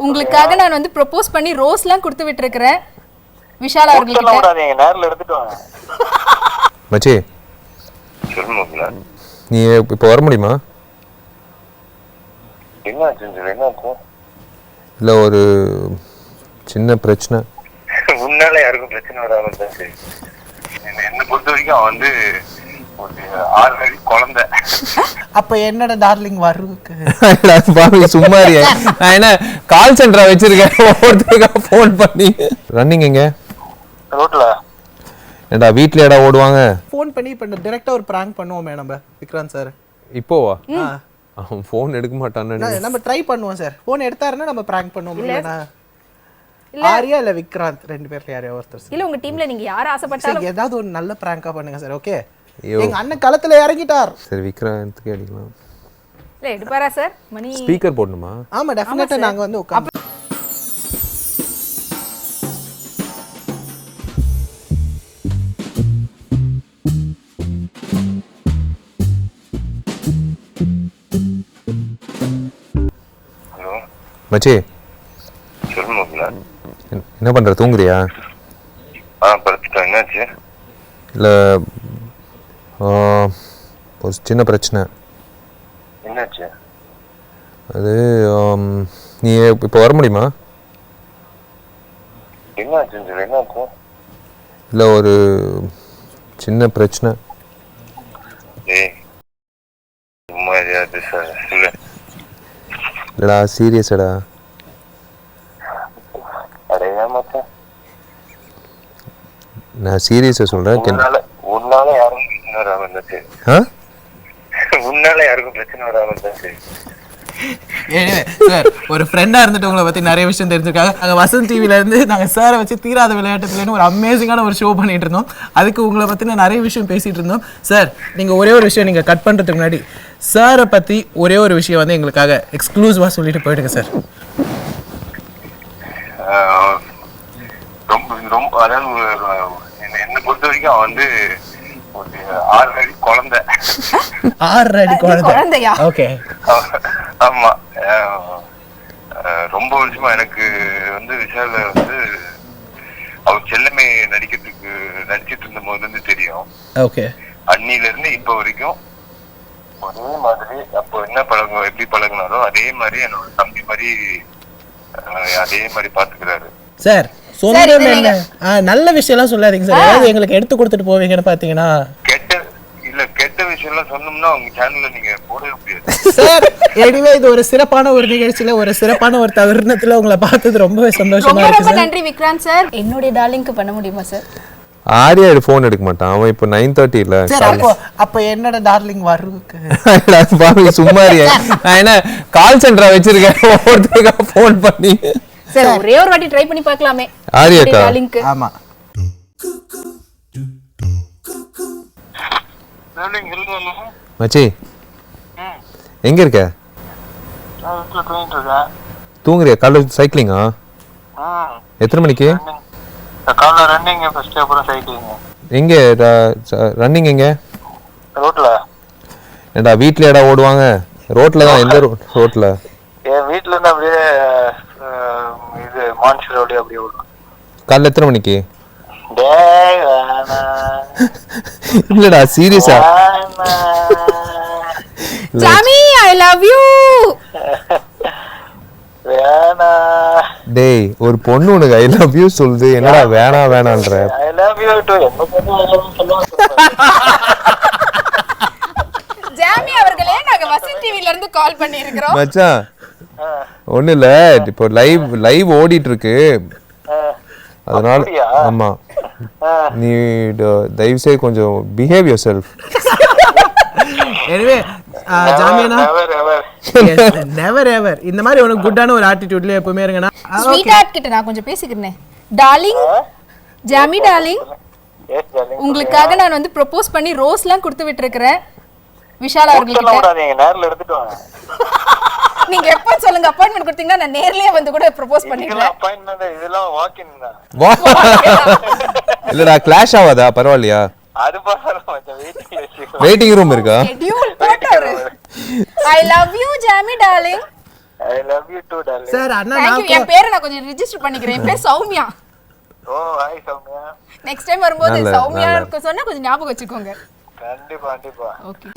உங்களுக்காக நான் வந்து ப்ரொபோஸ் பண்ணி ரோஸ்லாம் கொடுத்து விட்டுருக்கிறேன். விஷால் விடாதீங்க நேரில் எடுத்துட்டு வாங்க. மச்சி. நீ இப்போ வர முடியுமா? என்ன ஆச்சு என்ன ஆச்சு இல்லை ஒரு சின்ன பிரச்சனை. உன்னால யாருக்கும் பிரச்சனை வராம இருந்தா சரி. என்ன- என்னை பொறுத்த வரைக்கும் அவன் வந்து அப்ப என்னோட டார்லிங் வருவுக்கு பாவி சும்மா இருக்கியா? நான் என்ன கால் சென்டரா வச்சிருக்கேன். ஒவ்வொருத்தருக்கா ஃபோன் பண்ணி. ரன்னிங் எங்க? ரோட்ல. ஏண்டா வீட்லயாடா ஓடுவாங்க? ஃபோன் பண்ணி இப்ப டைரக்டா ஒரு பிராங்க் பண்ணுவோமே நம்ம விக்ராந்த் சார் இப்போவா? அவன் ஃபோன் எடுக்க மாட்டான்னு நம்ம ட்ரை பண்ணுவோம் சார் ஃபோன் எடுத்தாருன்னா நம்ம பிராங்க் பண்ணுவோம் இல்லைனா ஆரியா இல்ல விக்ராந்த் ரெண்டு பேர்ல யாரையா ஒருத்தர். இல்ல உங்க டீம்ல நீங்க யார் ஆசைப்பட்டாலும் ஏதாவது ஒரு நல்ல பிராங்கா பண்ணுங்க சார் ஓகே. எங்க அண்ணன் களத்துல இறங்கிட்டார். சரி விக்ராந்துக்கு அடிக்கலாம் இல்ல எடுப்பாரா சார்? மணி ஸ்பீக்கர் போடணுமா? ஆமா டெஃபினட்டா நாங்க வந்து உட்காந்து மச்சி. என்ன- பண்ற? தூங்குறியா? ஆ படுத்துட்டேன். என்னாச்சு? இல்லை ஒரு சின்ன பிரச்சனை. என்னாச்சு? அது நீ இப்போ வர முடியுமா? என்னாச்சு என்னாச்சு இல்லை ஒரு சின்ன பிரச்சனை. இல்லைடா சீரியஸடா நான் சீரியஸாக சொல்கிறேன் உன்னால உன்னால யாருக்கும் பிரச்சனை வராம இருந்தா சரி ஆ? உன்னால யாருக்கும் பிரச்சனை வராம இருந்தா சரி ஒரு ஃப்ரெண்டா இருந்துட்டு உங்களை பத்தி நிறைய விஷயம் தெரிஞ்சிருக்காங்க. நாங்க வசந்த் டிவில இருந்து நாங்க சாரை வச்சு தீராத விளையாட்டு பிள்ளைன்னு ஒரு அமேசிங்கான ஒரு ஷோ பண்ணிட்டு இருந்தோம். அதுக்கு உங்களை பத்தின நிறைய விஷயம் பேசிட்டு இருந்தோம். சார் நீங்க ஒரே ஒரு விஷயம் நீங்க கட் பண்றதுக்கு முன்னாடி சாரை பத்தி ஒரே ஒரு விஷயம் வந்து எங்களுக்காக எக்ஸ்க்ளூசிவா சொல்லிட்டு போயிடுங்க சார் ரொம்ப ரொம்ப அதாவது என்னை- என்னை பொறுத்த வரைக்கும் அவன் வந்து ஒரு ஆறு அடி குழந்தை. ஆறு அடி குழந்தை. குழந்தையா? ஓகே. ஆமா ஆஹ், ஆஹ், ரொம்ப வருஷமா எனக்கு வந்து விஷால வந்து அவர் செல்லமை நடிக்கிறதுக்கு நடிச்சிட்டு இருந்த போதுல இருந்து தெரியும். ஓகே. அன்னில இருந்து இப்ப வரைக்கும் ஒரே மாதிரி அப்போ என்ன பழகும் எப்படி பழகுனாலும் அதே மாதிரி என்னோட தம்பி மாதிரி அதே மாதிரி பாத்துக்கிறாரு சார் ஆ, நல்ல விஷயம்லாம் சொல்லாதீங்க சார். ஏதாவது எங்களுக்கு எடுத்து கொடுத்துட்டு போவீங்கன்னு பாத்தீங்கன்னா கெட்ட இல்ல கெட்ட விஷயம் எல்லாம் சொன்னோம்னா உங்க சேனல்ல நீங்க போடவே முடியாது. சார் எனிவே இது ஒரு சிறப்பான ஒரு நிகழ்ச்சியில ஒரு சிறப்பான ஒரு தருணத்துல உங்களை பார்த்தது ரொம்பவே சந்தோஷமா இருக்கு ரொம்ப சார். நன்றி விக்ராந்த் சார். என்னுடைய டார்லிங்க்கு பண்ண முடியுமா சார்? ஆரியா ஃபோன் எடுக்க மாட்டான். அவன் இப்போ நைன் தேர்ட்டியில் அப்போ என்னோட டார்லிங் பாவி சும்மா? நான் என்ன கால் சென்டரா வச்சிருக்கேன். ஒவ்வொருத்தருக்கா ஃபோன் பண்ணி. சார் ஒரே ஒரு வாட்டி ட்ரை பண்ணி பார்க்கலாமே. ஆரியாக்கா டார்லிங்க்கு ஆமா. மச்சி எங்க இருக்க? தூங்குறியா? காலைல சைக்கிளிங்கா எத்தனை மணிக்கு? காலைல ரன்னிங் ஃபர்ஸ்ட் அப்புறம் சைக்கிளிங் எங்க? ரன்னிங் எங்க? ரோட்ல. ஏண்டா வீட்லயாடா ஓடுவாங்க? ரோட்ல தான் எந்த ரோட்ல? என் வீட்ல இருந்து அப்படியே இது மான்சி ரோடு அப்படியே விடும் காலைல எத்தனை மணிக்கு? இல்லடா சீரியஸா? சாமி ஐ லவ் யூ வேணாம். டேய் ஒரு பொண்ணு உனக்கு ஐ லவ் யூ சொல்லுது. என்னடா வேணாம் வேணான்ற. ஐ லவ் யூ டு என்ன ஜாமி அவர்களே நாங்க வசந்த் டிவில இருந்து கால் பண்ணி இருக்கிறோம் மச்சான் ஒண்ணு இல்ல இப்போ லைவ் லைவ் ஓடிட்டு இருக்கு அதனால? ஆமா. நீ தயவு செய்து கொஞ்சம் பிஹேவ் யோர் செல்ஃப் எனிவே ஜாமியனா? நெவர் எவர் இந்த மாதிரி உனக்கு குட்டான ஒரு ஆட்டிடியூட்ல எப்பவுமே இருங்கண்ணா. ஸ்வீட் ஹார்ட் கிட்ட நான் கொஞ்சம் பேசிக்கிறேன். டார்லிங் ஜாமி டார்லிங் உங்களுக்காக நான் வந்து ப்ரொபோஸ் பண்ணி ரோஸ்லாம் கொடுத்து விட்டுருக்கிறேன். விஷால் வாங்க. நீங்க எப்ப சொல்லுங்க அப்பாயின்மெண்ட் கொடுத்தீங்கன்னா நான் நேர்லயே வந்து கூட ப்ரொபோஸ் பண்ணிடுறேன் அப்பாயின்மெண்ட் இதெல்லாம் வாக்கின் தான். இல்லடா கிளாஷ் ஆகாதா? பரவாயில்லையா? அது பரவாயில்ல மச்சான் வெயிட்டிங் ரூம் இருக்கா. Schedule போட்டவரு I love you Jami darling I love you too darling sir அண்ணா நான் என் பேரை நான் கொஞ்சம் ரிஜிஸ்டர் பண்ணிக்கிறேன். என் பேர் Soumya. Oh hi Soumya. Next time வரும்போது சௌமியா. இருக்க சொன்னா கொஞ்சம் ஞாபகம் வச்சுக்கோங்க. கண்டிப்பா கண்டிப்பா. ஓகே